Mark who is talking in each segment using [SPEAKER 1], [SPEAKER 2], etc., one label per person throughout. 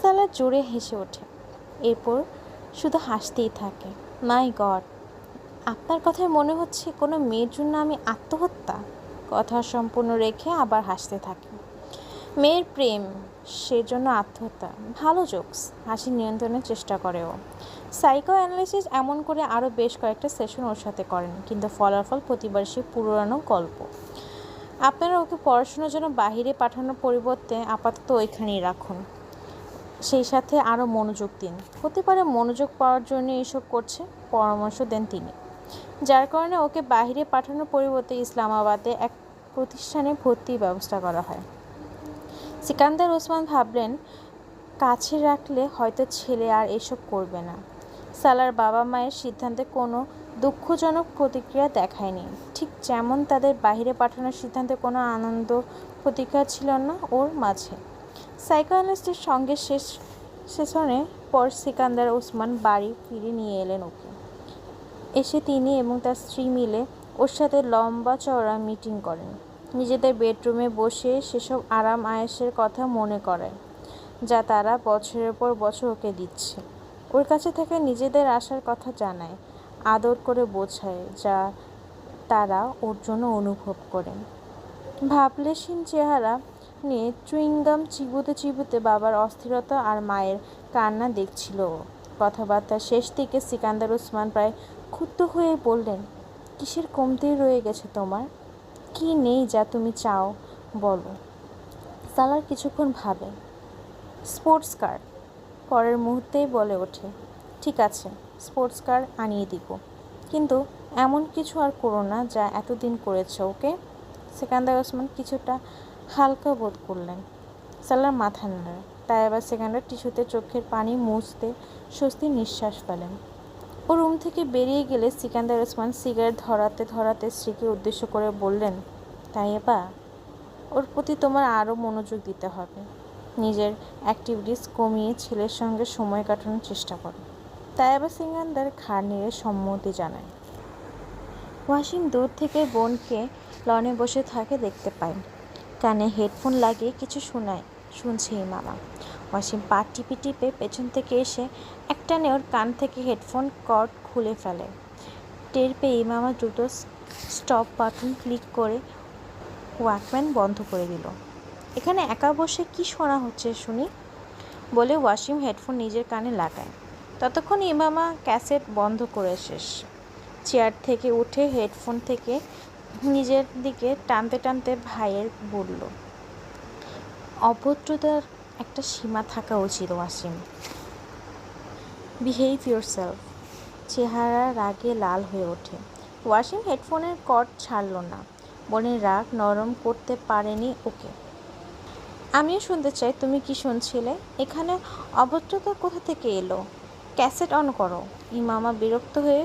[SPEAKER 1] সালা জোরে হেসে ওঠে। এরপর শুধু হাসতেই থাকে। মাই গড, আপনার কথায় মনে হচ্ছে কোনো মেয়ের জন্য আমি আত্মহত্যা? কথা সম্পূর্ণ রেখে আবার হাসতে থাকে। মেয়ের প্রেম সেজন্য আত্মহত্যা, ভালো জোকস। হাসি নিয়ন্ত্রণের চেষ্টা করে ও। সাইকো অ্যানালিসিস এমন করে আরও বেশ কয়েকটা সেশন ওর সাথে করেন, কিন্তু ফলাফল প্রতিবার সে পুরনো গল্প। আপনারা ওকে পড়াশোনার জন্য বাহিরে পাঠানোর পরিবর্তে আপাতত ওইখানেই রাখুন। সেই সাথে আরও মনোযোগ দিন। হতে পারে মনোযোগ পাওয়ার জন্য এসব করছে, পরামর্শ দেন তিনি। যার কারণে ওকে বাইরে পাঠানোর পরিবর্তে ইসলামাবাদে এক প্রতিষ্ঠানে ভর্তির ব্যবস্থা করা হয়। সিকান্দার ওসমান ভাবলেন, কাছে রাখলে হয়তো ছেলে আর এসব করবে না। সালার বাবা মায়ের সিদ্ধান্তে কোনো দুঃখজনক প্রতিক্রিয়া দেখায়নি। ঠিক যেমন তাদের বাইরে পাঠানোর সিদ্ধান্তে কোনো আনন্দ প্রতিক্রিয়া ছিল না ওর মাঝে। সাইকোঅ্যানালিস্টের সঙ্গে শেষ, সেশনে পর সিকান্দার ওসমান বাড়ি ফিরে নিয়ে এলেন ওকে। এসে তিনি এবং তার স্ত্রী মিলে ওর সাথে লম্বা চওড়া মিটিং করেন। নিজেদের বেডরুমে বসে সেসব আরাম আয়েসের কথা মনে করায় যা তারা বছরের পর বছর ওকে দিচ্ছে। ওর কাছে থেকে নিজেদের আসার কথা জানায়, আদর করে বোঝায়, যা তারা ওর জন্য অনুভব করেন। ভাবলেশীন চেহারা নিয়ে চুইংগাম চিবুতে চিবুতে বাবার অস্থিরতা আর মায়ের কান্না দেখছিল। কথাবার্তা শেষ থেকে সিকান্দার উসমান প্রায় ক্ষুব্ধ হয়ে বললেন, কিসের কমতি রয়ে গেছে তোমার? কি নেই যা তুমি চাও, বলো। সালার কিছুক্ষণ ভাবে। স্পোর্টস কার? পরের মুহূর্তেই বলে ওঠে, ঠিক আছে, স্পোর্টস কার আনিয়ে দিব। কিন্তু এমন কিছু আর করো না যা এতদিন করেছে, ওকে? সেকান্দার ওসমান কিছুটা হালকা বোধ করলেন। সালার মাথা নাড়ে। তাই আবার সেকান্ডার টিস্যুতে চোখের পানি মুছতে স্বস্তির নিঃশ্বাস ফেলেন। ও রুম থেকে বেরিয়ে গেলে সিকান্দার ওসমান সিগারেট ধরাতে ধরাতে স্ত্রীকে উদ্দেশ্য করে বললেন তাই এবার ওর প্রতি তোমার আরও মনোযোগ দিতে হবে। নিজের অ্যাক্টিভিটিস কমিয়ে ছেলের সঙ্গে সময় কাটানোর চেষ্টা করো। তাই আবার সিকান্দার ঘাড় নেড়ে সম্মতি জানায়। ওয়াসিম দূর থেকে বোনকে লনে বসে থাকে দেখতে পায়। কানে হেডফোন লাগিয়ে কিছু শোনায়, শুনছে মামা। ওয়াসিম পা টিপে টিপে পেছন থেকে এসে একটানে ওর কান থেকে হেডফোন কর্ড খুলে ফেলে। টের পেয়ে ইমামা দ্রুত স্টপ বাটন ক্লিক করে ওয়াকম্যান বন্ধ করে দিল। এখানে একা বসে কি শোনা হচ্ছে শুনি? বলে ওয়াসিম হেডফোন নিজের কানে লাগায়। ততক্ষণ ইমামা ক্যাসেট বন্ধ করে শেষ। চেয়ার থেকে উঠে হেডফোন থেকে নিজের দিকে টানতে টানতে ভাইয়ের বলল, অভদ্রতার একটা সীমা থাকা উচিত, ওয়াসিম। বিহেভ ইউর সেলফ চেহারা রাগে লাল হয়ে ওঠে। ওয়াসিম হেডফোনের কর্ড ছাড়ল না। বোনের রাগ নরম করতে পারেনি ওকে। আমিও শুনতে চাই, তুমি কি শুনছিলে? এখানে অভদ্রতা কোথা থেকে এলো? ক্যাসেট অন করো। ইমামা বিরক্ত হয়ে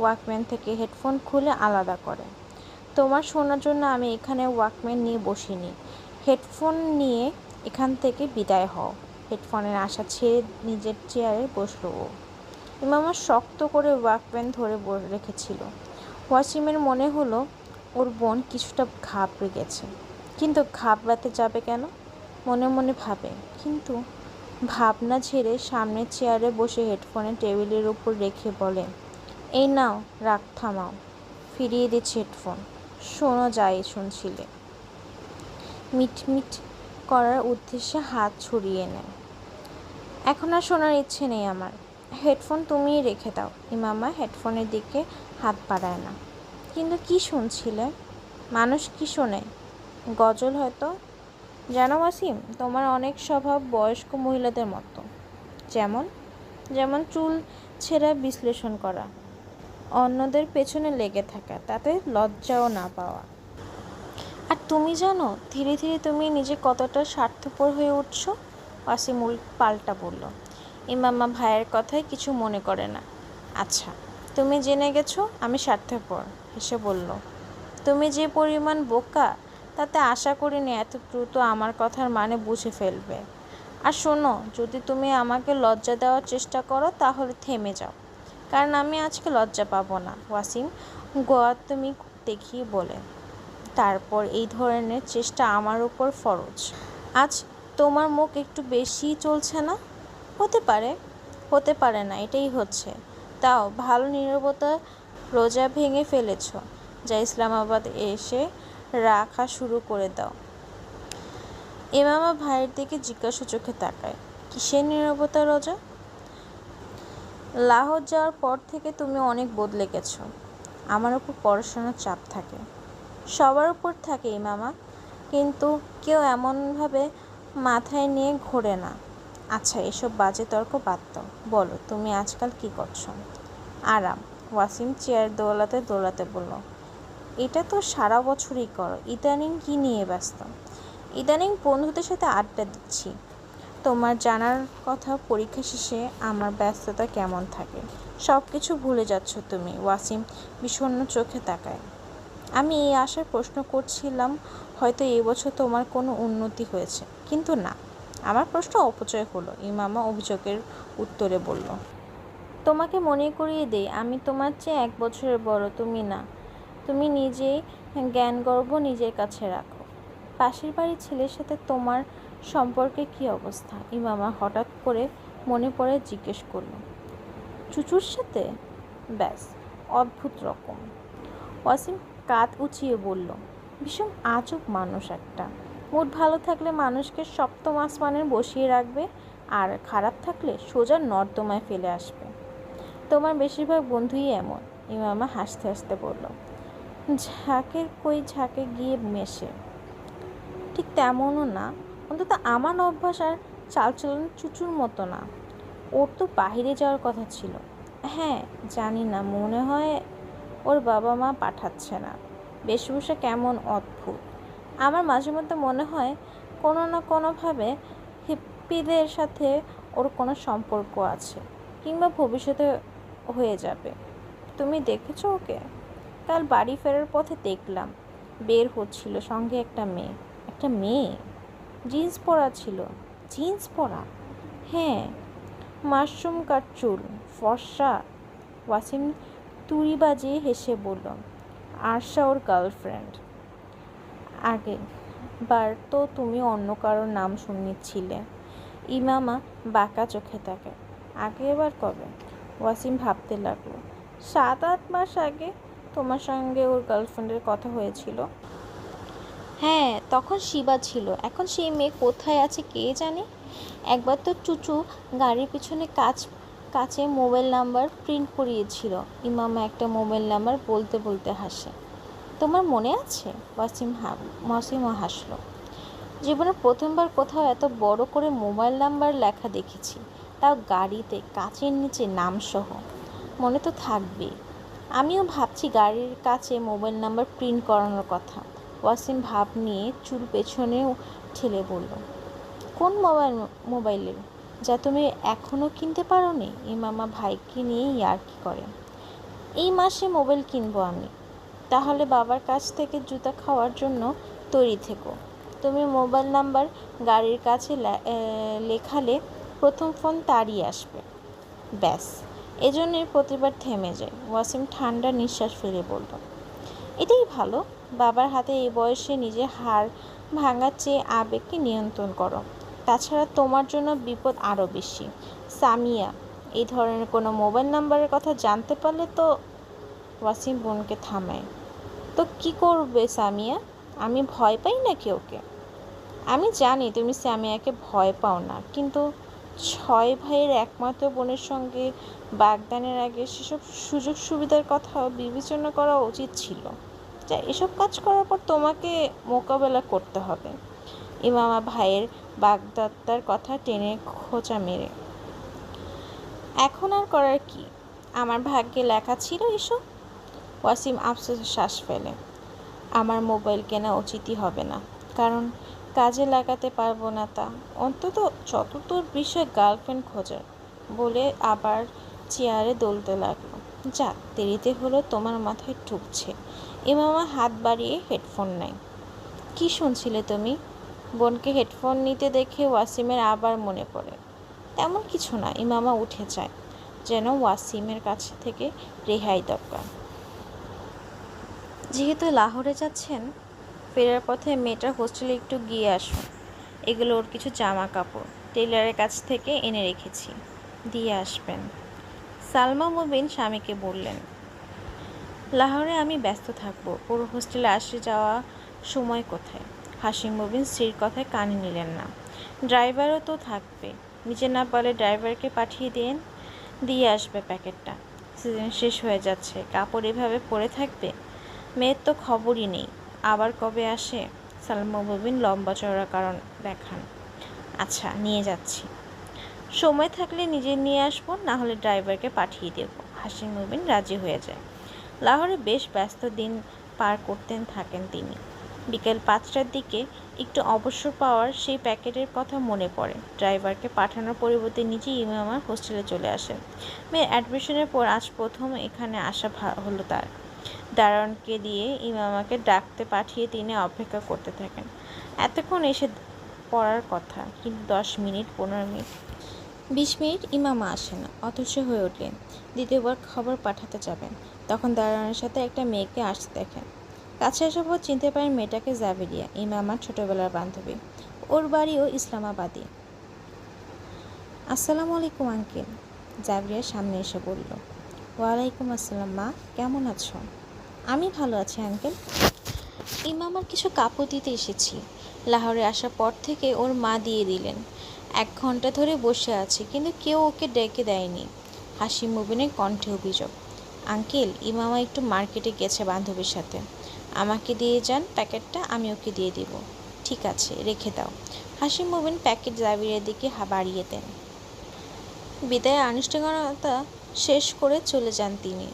[SPEAKER 1] ওয়াকম্যান থেকে হেডফোন খুলে আলাদা করে। তোমার শোনার জন্য আমি এখানে ওয়াকম্যান নিয়ে বসিনি। হেডফোন নিয়ে এখান থেকে বিদায় হও। হেডফোনের আশা ছেড়ে নিজের চেয়ারে বসল ও। ইমামা শক্ত করে ওয়াকম্যান ধরে রেখেছিল। ওয়াসিমের মনে হলো, ওর বোন কিছুটা ঘাবড়ে গেছে। কিন্তু ঘাবড়াতে যাবে কেন? মনে মনে ভাবে। কিন্তু ভাবনা ছেড়ে সামনের চেয়ারে বসে হেডফোনে টেবিলের উপর রেখে বলে, এই নাও, রাগ থামাও। ফিরিয়ে দিচ্ছি হেডফোন। শোনো যায় শুনছিলে। মিটমিট করার উদ্দেশ্যে হাত ছড়িয়ে নেয়। এখন আর শোনার ইচ্ছে নেই আমার। হেডফোন তুমিই রেখে দাও। ইমামা হেডফোনের দিকে হাত বাড়ায় না। কিন্তু কি শুনছিলে? মানুষ কি শোনে? গজল হয়তো? জানো ওয়াসিম তোমার অনেক স্বভাব বয়স্ক মহিলাদের মতো। যেমন যেমন চুল ছেঁড়া বিশ্লেষণ করা। অন্যদের পেছনে লেগে থাকা, তাতে লজ্জাও না পাওয়া। আর তুমি জানো, ধীরে ধীরে তুমি নিজে কতটা স্বার্থপর হয়ে উঠছো? উল পাল্টা বলল। ইমামা ভাইয়ের কথায় কিছু মনে করে না। আচ্ছা তুমি জেনে গেছো, আমি স্বার্থপর, হেসে বলল। তুমি যে পরিমাণ বোকা, তাতে আশা করিনি এত দ্রুত আমার কথার মানে বুঝে ফেলবে। আর শোনো, যদি তুমি আমাকে লজ্জা দেওয়ার চেষ্টা করো, তাহলে থেমে যাও। কারণ আমি আজকে লজ্জা পাবো না। ওয়াসিম তুমি দেখিয়ে বলে। তারপর এই ধরনের চেষ্টা আমার উপর ফরজ। আজ তোমার মুখ একটু বেশি চলছে না? হতে পারে হতে পারে না, এটাই হচ্ছে। তাও ভালো নীরবতা রোজা ভেঙে ফেলেছ, যা ইসলামাবাদ এসে রাখা শুরু করে দাও। এমামা ভাইয়ের দিকে জিজ্ঞাসা চোখে তাকায়, কিসের নীরবতা রোজা? লাহোর যাওয়ার পর থেকে তুমি অনেক বদলে গেছো। আমার উপর পড়াশোনার চাপ থাকে। সবার উপর থাকে ইমামা কিন্তু কেউ এমনভাবে মাথায় নিয়ে ঘোরে না। আচ্ছা এসব বাজে তর্ক বাদ বলো, তুমি আজকাল কি করছ? আরাম, ওয়াসিম চেয়ার দোলাতে দোলাতে বলল, এটা তো সারা বছরই করো। ইদানিং কি নিয়ে ব্যস্ত? ইদানিং বন্ধুদের সাথে আড্ডা দিচ্ছি। তোমার জানার কথা পরীক্ষা শেষে আমার ব্যস্ততা কেমন থাকে? সব কিছু ভুলে যাচ্ছ তুমি, ওয়াসিম বিষণ্ণ চোখে তাকায়। আমি এই আশার প্রশ্ন করছিলাম, হয়তো এবছর তোমার কোনো উন্নতি হয়েছে। কিন্তু না, আমার প্রশ্ন অপচয় হলো ইমামা অভিযোগের উত্তরে বলল। তোমাকে মনে করিয়ে দেই, আমি তোমার চেয়ে এক বছরের বড়, তুমি না। তুমি নিজেই জ্ঞান গর্ব নিজের কাছে রাখো। পাশের বাড়ির ছেলের সাথে তোমার সম্পর্কে কি অবস্থা? ইমামা হঠাৎ করে মনে পড়ে জিজ্ঞেস করল। চুচুর সাথে? ব্যাস, অদ্ভুত রকম। ওয়াসিম কাত উঁচিয়ে বলল, ভীষণ আজব মানুষ একটা। মুড ভালো থাকলে মানুষকে সপ্তম আসমানের বসিয়ে রাখবে, আর খারাপ থাকলে সোজা নর্দমায় ফেলে আসবে। তোমার বেশিরভাগ বন্ধুই এমন। ইমামা হাসতে হাসতে বলল ঝাঁকের কই ঝাঁকে গিয়ে মেশে? ঠিক তেমনও না। অন্তত আমার অভ্যাস আর চালচলন চুচুর মতো না। ওর তো বাহিরে যাওয়ার কথা ছিল। হ্যাঁ জানি না, মনে হয় ওর বাবা মা পাঠাচ্ছে না। বেশভূষা কেমন অদ্ভুত। আমার মাঝে মধ্যে মনে হয় কোনো না কোনোভাবে হিপ্পিদের সাথে ওর কোনো সম্পর্ক আছে কিংবা ভবিষ্যতে হয়ে যাবে। তুমি দেখেছ ওকে? কাল বাড়ি ফেরার পথে দেখলাম। বের হচ্ছিল সঙ্গে একটা মেয়ে। একটা মেয়ে? জিন্স পরা ছিল। জিন্স পরা? হ্যাঁ মাশরুম কাট চুল? ফর্সা? ওয়াসিম তুড়ি বাজিয়ে হেসে বলল, আরশা ওর গার্লফ্রেন্ড। আগে, বার তো তুমি অন্য কারোর নাম শুনেছিলে। ইমামা বাঁকা চোখে থাকে আগে এবার কবে? ওয়াসিম ভাবতে লাগল, সাত, আট মাস আগে তোমার সঙ্গে ওর গার্লফ্রেন্ডের কথা হয়েছিল। হ্যাঁ তখন শিবা ছিল। এখন সেই মেয়ে কোথায় আছে কে জানে? একবার তো চুচু গাড়ির পিছনে কাজ কাছে মোবাইল নাম্বার প্রিন্ট করিয়েছিল। ইমামা একটা মোবাইল নাম্বার বলতে বলতে হাসে। তোমার মনে আছে? ওয়াসিম হা ওয়াসিমও হাসলো। জীবনে প্রথমবার কোথাও এত বড় করে মোবাইল নাম্বার লেখা দেখেছি। তাও গাড়িতে, কাচের নিচে নামসহ। মনে তো থাকবেই। আমিও ভাবছি গাড়ির কাছে মোবাইল নাম্বার প্রিন্ট করানোর কথা। ওয়াসিম ভাব নিয়ে চুল পেছনেও ঠেলে বলল, কোন মোবাইল, মোবাইলের? যা তুমি এখনও কিনতে পারো নি ইমামা ভাইকে নিয়ে ইয়ার্কি করে? এই মাসে মোবাইল কিনবো আমি। তাহলে বাবার কাছ থেকে জুতা খাওয়ার জন্য তৈরি থেকো। তুমি মোবাইল নাম্বার গাড়ির কাছে লেখালে প্রথম ফোন তারই আসবে। ব্যাস, এজন্যই প্রতিবার থেমে যায়। ওয়াসিম ঠান্ডা নিঃশ্বাস ফেলে বলল, এটাই ভালো। বাবার হাতে এই বয়সে নিজের হাড় ভাঙার চেয়ে আবেগকে নিয়ন্ত্রণ করো। তাছাড়া তোমার জন্য বিপদ আরও বেশি। সামিয়া, এই ধরনের কোনো মোবাইল নাম্বারের কথা জানতে পারলে তো ওয়াসিম বোনকে থামায়। তো কি করবে সামিয়া? আমি ভয় পাই নাকি ওকে? আমি জানি তুমি সামিয়াকে ভয় পাও না, কিন্তু ছয় ভাইয়ের একমাত্র বোনের সঙ্গে বাগদানের আগে সেসব সুযোগ সুবিধার কথাও বিবেচনা করা উচিত ছিল। যা এসব কাজ করার পর তোমাকে মোকাবেলা করতে হবে। ইমামা ভাইয়ের বাগদাত্তার কথা টেনে খোঁচা মেরে। এখন আর করার কি? আমার ভাগ্যে লেখা ছিল এসব। ওয়াসিম আফসোস শ্বাস ফেলে। আমার মোবাইল কেনা উচিতই হবে না। কারণ কাজে লাগাতে পারব না তা। অন্তত যতদূর বিষয় গার্লফ্রেন্ড খোঁজার বলে আবার চেয়ারে দোলতে লাগল। যাক দেরিতে হলো তোমার মাথায় ঢুকছে। ইমামা হাত বাড়িয়ে হেডফোন নেয়। কি শুনছিলে তুমি? বোনকে হেডফোন নিতে দেখে ওয়াসিমের আবার মনে পড়ে। তেমন কিছু না, ইমামা উঠে যায়, যেন ওয়াসিমের কাছে থেকে রেহাই দরকার। যেহেতু লাহোরে যাচ্ছেন, ফেরার পথে মেয়েটার হোস্টেলে একটু গিয়ে আসুন। এগুলো ওর কিছু জামা কাপড়, টেইলারের কাছ থেকে এনে রেখেছি। দিয়ে আসবেন। সালমা মুবিন স্বামীকে বললেন, লাহোরে আমি ব্যস্ত থাকব। পুরো হোস্টেলে আসে যাওয়া সময় কোথায়? হাসিম মুবিন স্ত্রীর কথায় কানে নিলেন না। ড্রাইভারও তো থাকবে। নিজে না পারলে ড্রাইভারকে পাঠিয়ে দিন, দিয়ে আসবে প্যাকেটটা। সিজন শেষ হয়ে যাচ্ছে। কাপড় এভাবে পরে থাকবে? মেয়ের তো খবরই নেই। আবার কবে আসে? সালমা মুবিন লম্বা চওড়া কারণ দেখান। আচ্ছা নিয়ে যাচ্ছি। সময় থাকলে নিজে নিয়ে আসব না হলে ড্রাইভারকে পাঠিয়ে দেব। হাসিম মুবিন রাজি হয়ে যায়। লাহোরে বেশ ব্যস্ত দিন পার করতেন থাকেন তিনি। বিকেল পাঁচটার দিকে একটু অবসর পাওয়ার সেই প্যাকেটের কথা মনে পড়ে। ড্রাইভারকে পাঠানোর পরিবর্তে নিজেই ইমামার হোস্টেলে চলে আসেন। মেয়ের অ্যাডমিশনের পর আজ প্রথম এখানে আসা হলো তার। দারোয়ানকে দিয়ে ইমামাকে ডাকতে পাঠিয়ে তিনি অপেক্ষা করতে থাকেন। এতক্ষণ এসে পড়ার কথা, কিন্তু দশ মিনিট, পনেরো মিনিট বিশ মিনিট ইমামা আসে না অথচ হয়ে উঠলেন দ্বিতীয়বার খবর পাঠাতে যাবেন। তখন দারোয়ানের সাথে একটা মেয়েকে আসতে দেখেন। কাছে আসার পর চিনতে পারেন মেয়েটাকে জাভেরিয়া, ইমামার ছোটবেলার বান্ধবী। ওর বাড়িও ইসলামাবাদী। আসসালামু আলাইকুম, আঙ্কেল। জাভরিয়া সামনে এসে বলল, ওয়ালাইকুম আসসালাম, মা। কেমন আছো? আমি ভালো আছি, আঙ্কেল। ইমামার কিছু কাপড় দিতে এসেছি। লাহোরে আসার পর থেকে ওর মা দিয়ে দিলেন। এক ঘণ্টা ধরে বসে আছি, কিন্তু কেউ ওকে ডেকে দেয়নি। হাসি মুবিনের কণ্ঠে অভিযোগ, আঙ্কেল, ইমামা একটু মার্কেটে গেছে বান্ধবীর সাথে। আমাকে দিয়ে যান প্যাকেটটা, আমি ওকে দিয়ে দিব। ঠিক আছে, রেখে দাও। হাসি মুবিন প্যাকেট জাবিরের দিকে বাড়িয়ে দেন। বিদায়ের আনুষ্ঠানিকতা শেষ করে চলে যান তিনি।